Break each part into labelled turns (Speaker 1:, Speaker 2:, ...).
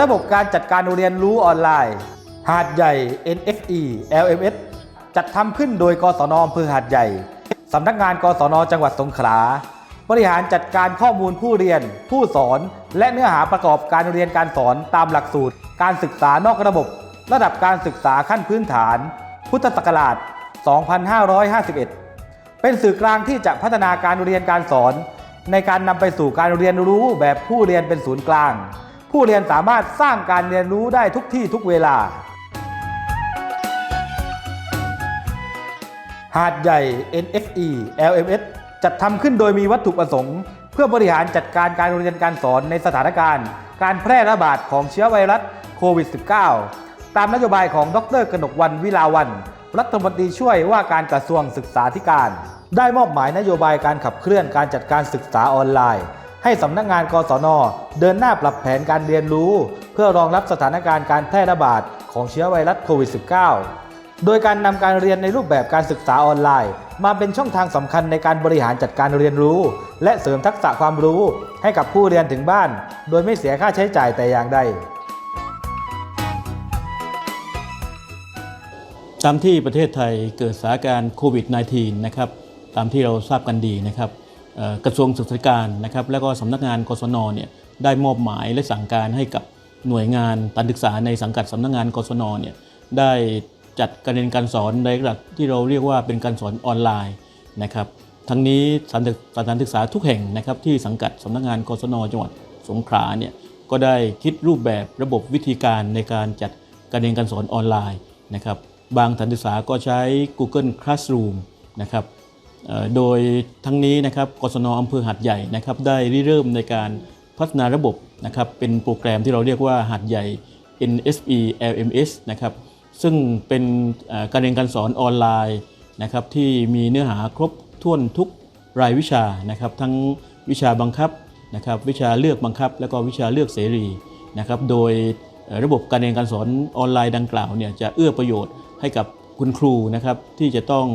Speaker 1: ระบบการจัดการเรียนรู้ออนไลน์ หาดใหญ่ NFE LMS จัดทำขึ้นโดยกศนอำเภอหาดใหญ่สำนักงานกศนจังหวัดสงขลา บริหารจัดการข้อมูลผู้เรียน ผู้สอน และเนื้อหาประกอบการเรียนการสอนตามหลักสูตร การศึกษานอกระบบ ระดับการศึกษาขั้นพื้นฐาน พุทธศักราช 2551 เป็นสื่อกลางที่จะพัฒนาการเรียนการสอน ในการนำไปสู่การเรียนรู้แบบผู้เรียนเป็นศูนย์กลาง ผู้เรียนสามารถสร้างการเรียนรู้ได้ทุกที่ทุกเวลา หาดใหญ่ NFE LMS จัดทำขึ้นโดยมีวัตถุประสงค์ เพื่อบริหารจัดการการเรียนการสอนในสถานการณ์ การแพร่ระบาดของเชื้อไวรัสโควิด -19 ตามนโยบายของดรกนกวันวิลาวัน รัฐมนตรีช่วยว่าการกระทรวงศึกษาธิการ ได้มอบหมายนโยบายการขับเคลื่อนการจัดการศึกษาออนไลน์ ให้สำนักงานกศน เดินหน้าปรับแผนการเรียนรู้ เพื่อรองรับสถานการณ์การแพร่ระบาดของเชื้อไวรัสโควิด -19 โดยการนำการเรียนในรูปแบบการศึกษาออนไลน์ มาเป็นช่องทางสำคัญในการบริหารจัดการเรียนรู้ และเสริมทักษะความรู้ให้กับผู้เรียนถึงบ้าน โดยไม่เสียค่าใช้จ่ายแต่อย่างใด
Speaker 2: ตามที่ประเทศไทยเกิดสถานการณ์โควิด -19 นะครับตามที่เราทราบกันดีนะครับกระทรวงศึกษาการนะครับแล้วก็สำนักงานกศนเนี่ยได้มอบหมายและสั่งการให้กับหน่วยงานการศึกษาในสังกัดสำนักงานกศนเนี่ยได้ จัดการเรียนการสอนในระดับที่เราเรียกว่าเป็นการสอนออนไลน์นะครับทั้งนี้สถานศึกสถานศึกษาทุกแห่งนะครับที่สังกัดสำนักงานกศนจังหวัดสงขลาเนี่ยก็ได้คิดรูปแบบระบบวิธีการในการจัดการเรียนการสอนออนไลน์นะครับบางสถานศึกษาก็ใช้ Google Classroom นะครับโดยทั้งนี้นะครับกศนอำเภอหัดใหญ่นะครับได้ริเริ่มในการพัฒนาระบบนะครับเป็นโปรแกรมที่เราเรียกว่าหัดใหญ่ NSE LMS นะครับ ซึ่งเป็นการเรียนการสอนออนไลน์นะครับที่มีเนื้อหาครบถ้วนทุกรายวิชานะครับทั้งวิชาบังคับนะครับวิชาเลือกบังคับ แล้วก็วิชาเลือกเสรีนะครับโดยระบบการเรียนการสอนออนไลน์ดังกล่าวเนี่ยจะเอื้อประโยชน์ให้กับคุณครูนะครับที่จะต้อง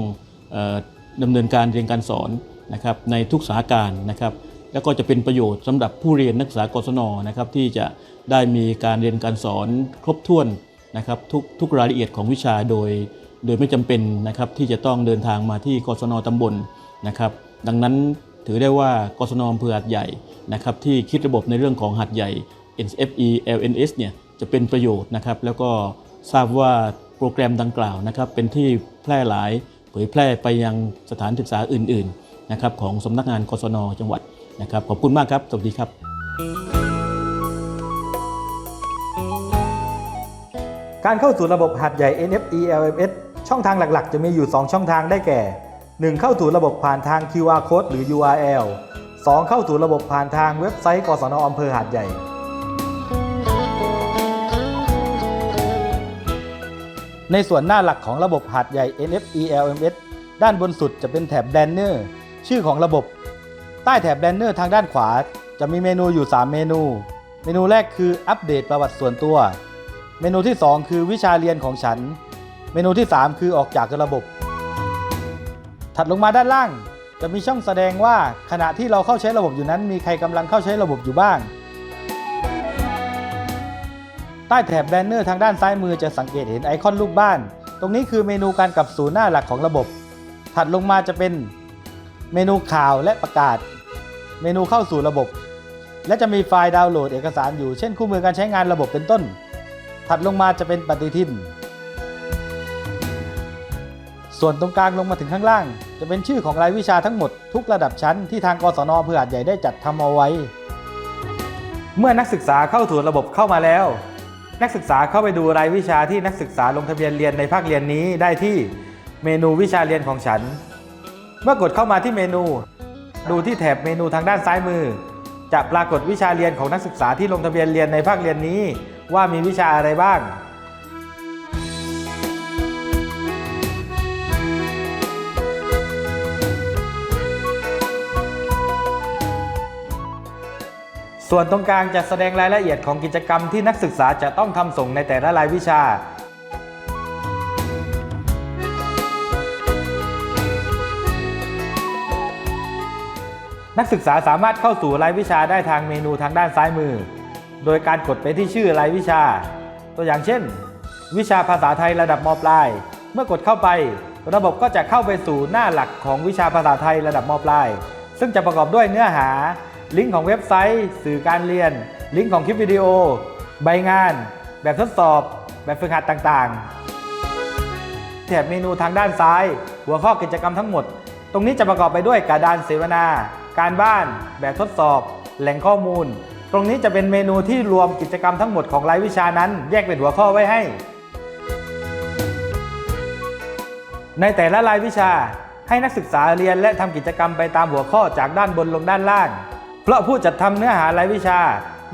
Speaker 2: ออดำเนินการเรียนการสอนนะครับในทุกสาการนะครับแล้วก็จะเป็นประโยชน์สำหรับผู้เรียนนักศึกษากศนนะครับที่จะได้มีการเรียนการสอนครบถ้วน นะครับทุกทุกรายละเอียดของวิชาโดย โดยไม่จำเป็นนะครับที่จะต้องเดินทางมาที่กศนตำบลนะครับดังนั้นถือได้ว่ากศนอำเภอหัดใหญ่นะครับที่คิดระบบในเรื่องของหัดใหญ่ NFE LNS เนี่ยจะเป็นประโยชน์นะครับแล้วก็ทราบว่าโปรแกรมดังกล่าวนะครับเป็นที่แพร่หลายเผยแพร่ไปยังสถานศึกษาอื่นๆนะครับของสำนักงานกศนจังหวัดนะครับขอบคุณมากครับ สวัสดีครับ
Speaker 1: การเข้าสู่ระบบหัดใหญ่ NFE LMS ช่องทางหลักๆ จะมีอยู่ 2 ช่องทางได้แก่ 1. เข้าสู่ระบบผ่านทาง QR Code หรือ URL 2. เข้าสู่ระบบผ่านทางเว็บไซต์กศนอำเภอหาดใหญ่ ในส่วนหน้าหลักของระบบหัดใหญ่ NFE LMS ด้านบนสุดจะเป็นแถบ Banner ชื่อของระบบ ใต้แถบ Banner ทางด้านขวา จะมีเมนูอยู่ 3 เมนู เมนูแรกคืออัปเดตประวัติส่วนตัว เมนูที่ 2 คือวิชาเรียนของฉัน เมนูที่ 3 คือออกจากระบบ ถัดลงมาด้านล่าง จะมีช่องแสดงว่าขณะที่เราเข้าใช้ระบบอยู่นั้น มีใครกำลังเข้าใช้ระบบอยู่บ้าง ใต้แถบแบนเนอร์ทางด้านซ้ายมือจะสังเกตเห็นไอคอนรูปบ้าน ตรงนี้คือเมนูการกลับสู่หน้าหลักของระบบ ถัดลงมาจะเป็นเมนูข่าวและประกาศ เมนูเข้าสู่ระบบ และจะมีไฟล์ดาวน์โหลดเอกสารอยู่เช่นคู่มือการใช้งานระบบเป็นต้น ถัดลงมาจะเป็นปฏิทิน ส่วนตรงกลางลงมาถึงข้างล่าง จะเป็นชื่อของรายวิชาทั้งหมดทุกระดับชั้นที่ทางกศนอำเภอหาดใหญ่ได้จัดทำเอาไว้ เมื่อนักศึกษาเข้าสู่ระบบเข้ามาแล้ว นักศึกษาเข้าไปดูรายวิชาที่นักศึกษาลงทะเบียนเรียนในภาคเรียนนี้ได้ที่เมนูวิชาเรียนของฉัน เมื่อกดเข้ามาที่เมนู ดูที่แถบเมนูทางด้านซ้ายมือ จะปรากฏวิชาเรียนของนักศึกษาที่ลงทะเบียนเรียนในภาคเรียนนี้ ว่ามีวิชาอะไรบ้าง ส่วนตรงกลางจะแสดงรายละเอียดของกิจกรรมที่นักศึกษาจะต้องทำส่งในแต่ละรายวิชานักศึกษาสามารถเข้าสู่รายวิชาได้ทางเมนูทางด้านซ้ายมือ โดยการกดไปที่ชื่อรายวิชา ตัวอย่างเช่น วิชาภาษาไทยระดับมปลาย เมื่อกดเข้าไป ระบบก็จะเข้าไปสู่หน้าหลักของวิชาภาษาไทยระดับมปลาย ซึ่งจะประกอบด้วยเนื้อหา ลิงก์ของเว็บไซต์ สื่อการเรียน ลิงก์ของคลิปวิดีโอ ใบงาน แบบทดสอบ แบบฝึกหัดต่างๆ แถบเมนูทางด้านซ้าย หัวข้อกิจกรรมทั้งหมด ตรงนี้จะประกอบไปด้วยกระดานเสวนา การบ้าน แบบทดสอบ แหล่งข้อมูล ตรงนี้จะเป็นเมนูที่รวมกิจกรรมทั้งหมดของรายวิชานั้น แยกเป็นหัวข้อไว้ให้ ในแต่ละรายวิชาให้นักศึกษาเรียนและทำกิจกรรมไปตามหัวข้อจากด้านบนลงด้านล่าง เพราะผู้จัดทำเนื้อหารายวิชา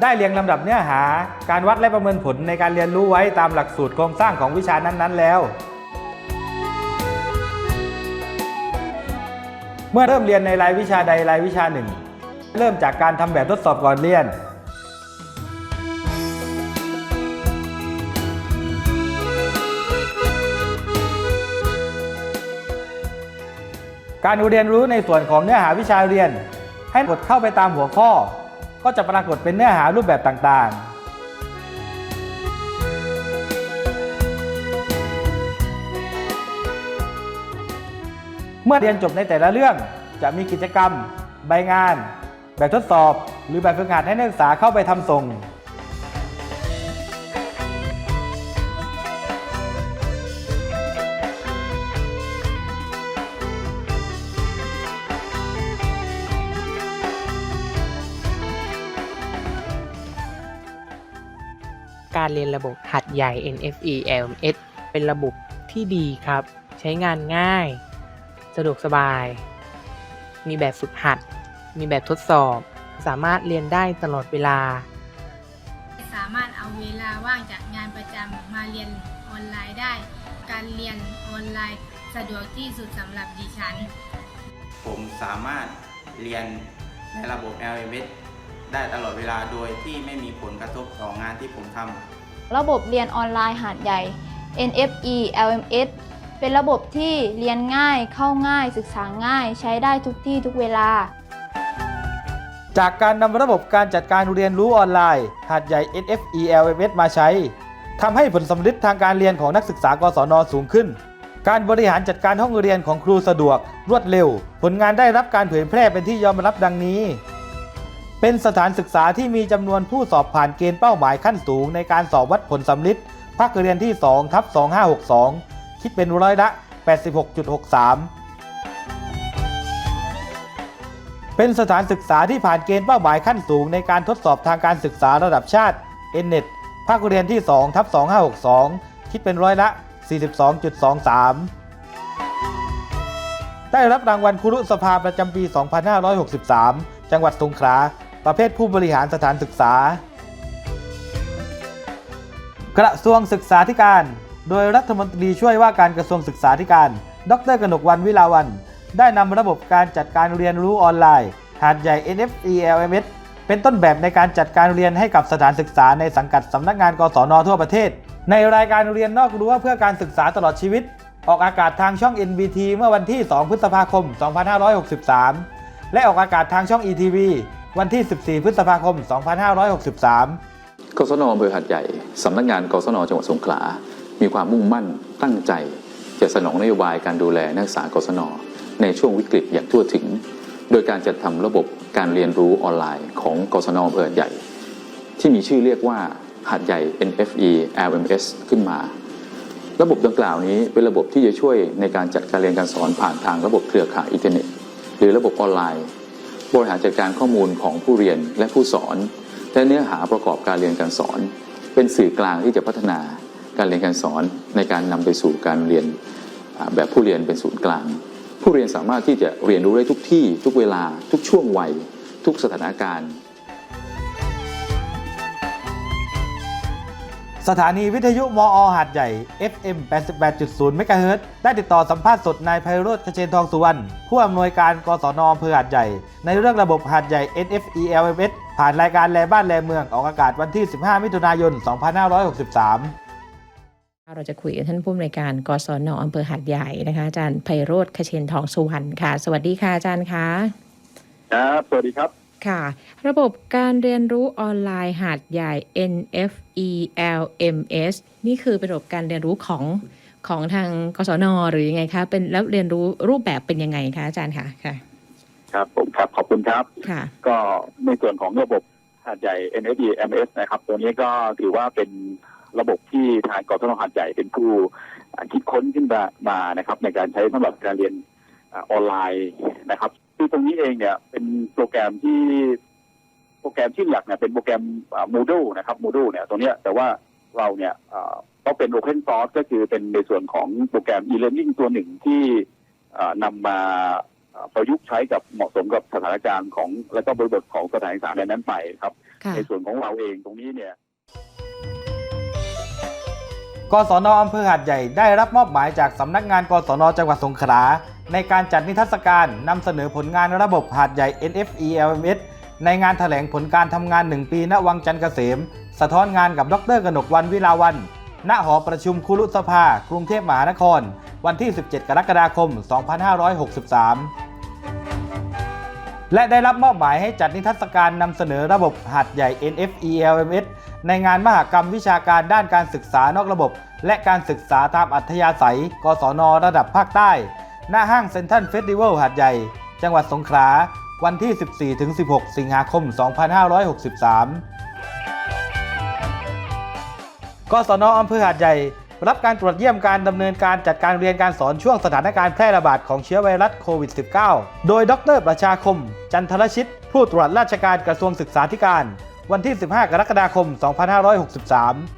Speaker 1: ได้เรียงลำดับเนื้อหา การวัดและประเมินผลในการเรียนรู้ไว้ตามหลักสูตรโครงสร้างของวิชานั้นๆ แล้ว เมื่อเริ่มเรียนในรายวิชาใดรายวิชาหนึ่ง เริ่มจากการทำแบบทดสอบก่อนเรียน การเรียนรู้ในส่วนของเนื้อหาวิชาเรียน ให้กดเข้าไปตามหัวข้อ ก็จะปรากฏเป็นเนื้อหารูปแบบต่างๆเมื่อเรียนจบในแต่ละเรื่องจะมีกิจกรรม ใบงาน แบบทดสอบ หรือแบบฝึกหัดให้นักศึกษาเข้าไปทำส่ง
Speaker 3: การเรียนระบบหัดใหญ่ NFE LMS เป็นระบบที่ดีครับ ใช้งานง่าย สะดวกสบาย มีแบบฝึกหัด มีแบบทดสอบ สามารถเรียนได้ตลอดเวลา
Speaker 4: สามารถเอาเวลาว่างจากงานประจำมาเรียนออนไลน์ได้ การเรียนออนไลน์สะดวกที่สุดสำหรับดิฉัน
Speaker 5: ผมสามารถเรียนในระบบ LMS ได้ตลอดเวลาโดยที่ไม่มีผลกระทบต่องานที่ผมทำ
Speaker 6: ระบบเรียนออนไลน์หาดใหญ่ NFE LMS เป็นระบบที่เรียนง่าย เข้าง่าย ศึกษาง่าย ใช้ได้ทุกที่ทุกเวลา
Speaker 1: จากการนำระบบการจัดการเรียนรู้ออนไลน์หาดใหญ่ NFE LMS มาใช้ทำให้ผลสำลิดทางการเรียนของนักศึกษากศนสูงขึ้น การบริหารจัดการห้องเรียนของครูสะดวก รวดเร็ว ผลงานได้รับการเผยแพร่เป็นที่ยอมรับดังนี้ เป็นสถานศึกษาที่มีจำนวนผู้สอบผ่านเกณฑ์เป้าหมายขั้นสูง ในการสอบวัดผลสำลิดภาคเรียนที่2ทับ2562 คิดเป็นร้อยละ 86.63 เป็นสถานศึกษาที่ผ่านเกณฑ์เป้าหมายขั้นสูงในการทดสอบทางการศึกษาระดับชาติ NNET ภาคเรียนที่ 2 ทับ 2562 คิดเป็นร้อยละ 42.23 ได้รับรางวัลครุสภาประจำปี 2563 จังหวัดสงขลา ประเภทผู้บริหารสถานศึกษา กระทรวงศึกษาธิการ โดยรัฐมนตรีช่วยว่าการกระทรวงศึกษาธิการ ดรกนกวันวิลาวัน ได้นำระบบการจัดการเรียนรู้ออนไลน์ หาดใหญ่ NFE LMS เป็นต้นแบบในการจัดการเรียนให้กับสถานศึกษาในสังกัดสำนักงานกศนทั่วประเทศ ในรายการเรียนนอกรั้วเพื่อการศึกษาตลอดชีวิต ออกอากาศทางช่อง NBT เมื่อวันที่ 2 พฤษภาคม 2563 และออกอากาศทางช่อง ETV วันที่ 14 พฤษภาคม 2563
Speaker 7: กศนอำเภอหัดใหญ่สำนักงานกศนจังหวัดสงขลา มีความมุ่งมั่นตั้งใจ จะสนองนโยบายการดูแลนักศึกษากศน ในช่วงวิกฤตอย่างทั่วถึง โดยการจัดทำระบบการเรียนรู้ออนไลน์ของกศนอำเภอใหญ่ ที่มีชื่อเรียกว่าหัดใหญ่ NFE LMS ขึ้นมา ระบบดังกล่าวนี้เป็นระบบที่จะช่วยในการจัดการเรียนการสอนผ่านทางระบบเครือข่ายอินเทอร์เน็ต หรือระบบออนไลน์ บริหารจัดการข้อมูลของผู้เรียนและผู้สอนและเนื้อหาประกอบการเรียนการสอน เป็นสื่อกลางที่จะพัฒนาการเรียนการสอนในการนำไปสู่การเรียนแบบผู้เรียนเป็นศูนย์กลาง ผู้เรียนสามารถที่จะเรียนรู้ได้ทุกที่ ทุกเวลา ทุกช่วงวัย ทุกสถานการณ์
Speaker 1: สถานีวิทยุมอหาดใหญ่ FM 88.0เมกะเฮิรตได้ติดต่อสัมภาษณ์สดนายไพโรธเกษตรทองสุวรรณผู้อำนวยการกศนอำเภอหาดใหญ่ ในเรื่องระบบหาดใหญ่ NFE LMS ผ่านรายการแลบ้านแลเมืองออกอากาศวันที่ 15 มิถุนายน 2563
Speaker 8: เราจะคุยกับท่านผู้อำนวยการกศนอำเภอหาดใหญ่นะคะอาจารย์ไพโรธคเชนทองสุวรรณค่ะ สวัสดีค่ะอาจารย์คะ
Speaker 9: ครับสวัสดีครับ
Speaker 8: ค่ะ ระบบการเรียนรู้ออนไลน์หาดใหญ่ NFE LMS นี่คือเป็นระบบการเรียนรู้ของของทางกศนหรือยังไงคะเป็นแล้วเรียนรู้รูปแบบเป็นยังไงคะอาจารย์คะค่ะ
Speaker 9: ครับผมครับขอบคุณครับ
Speaker 8: ค่ะ
Speaker 9: ก็ในส่วนของระบบ หาดใหญ่ NFD MS นะครับ ตัวนี้ก็ถือว่าเป็นระบบที่ทางกศนหาดใหญ่เป็นผู้คิดค้นขึ้นมานะครับ ในการใช้สำหรับการเรียนออนไลน์นะครับคือตรงนี้เองเนี่ยเป็นโปรแกรมที่โปรแกรมที่หลักเนี่ยเป็นโปรแกรม Moodle นะครับ Moodle เนี่ยตัวเนี้แต่ว่าเราเนี่ยอ่าก็เป็น Open Source ก็คือเป็นในส่วนของโปรแกรม e-learning ตัวหนึ่งที่นำมา ประยุกต์ใช้กับเหมาะสมกับสถานการณ์ของและก็บริบทของสถานศึกษาในนั้นไปครับ
Speaker 8: ค่ะ
Speaker 9: ในส่วนของเราเองตรงนี้เนี่ย
Speaker 1: กศนอำเภอหาดใหญ่ได้รับมอบหมายจากสำนักงานกศนจังหวัดสงขลาในการจัดนิทรรศการนำเสนอผลงานระบบหาดใหญ่ NFE LMS ในงานถแถลงผลการทำงาน 1 ปีณวังจันทร์เกษม สะท้อนงานกับดรกนกวันวิลาวัน ณหอประชุมคุรุสภา กรุงเทพมหานคร วันที่ 17 กรกฎาคม 2563 และได้รับมอบหมายให้จัดนิทรรศการนำเสนอระบบหัดใหญ่ NFE LMS ในงานมหกรรมวิชาการด้านการศึกษานอกระบบ และการศึกษาตามอัธยาศัย กศน ระดับภาคใต้ หน้าห้างเซ็นทรัลเฟสติวัลหาดใหญ่ จังหวัดสงขลา วันที่ 14-16 สิงหาคม 2563 กศนอำเภอหาดใหญ่ รับการตรวจเยี่ยมการดำเนินการจัดการเรียนการสอนช่วงสถานการณ์แพร่ระบาดของเชื้อไวรัสโควิด -19 โดยดรประชาคม จันทรชิต ผู้ตรวจราชการกระทรวงศึกษาธิการ วันที่ 15 กรกฎาคม 2563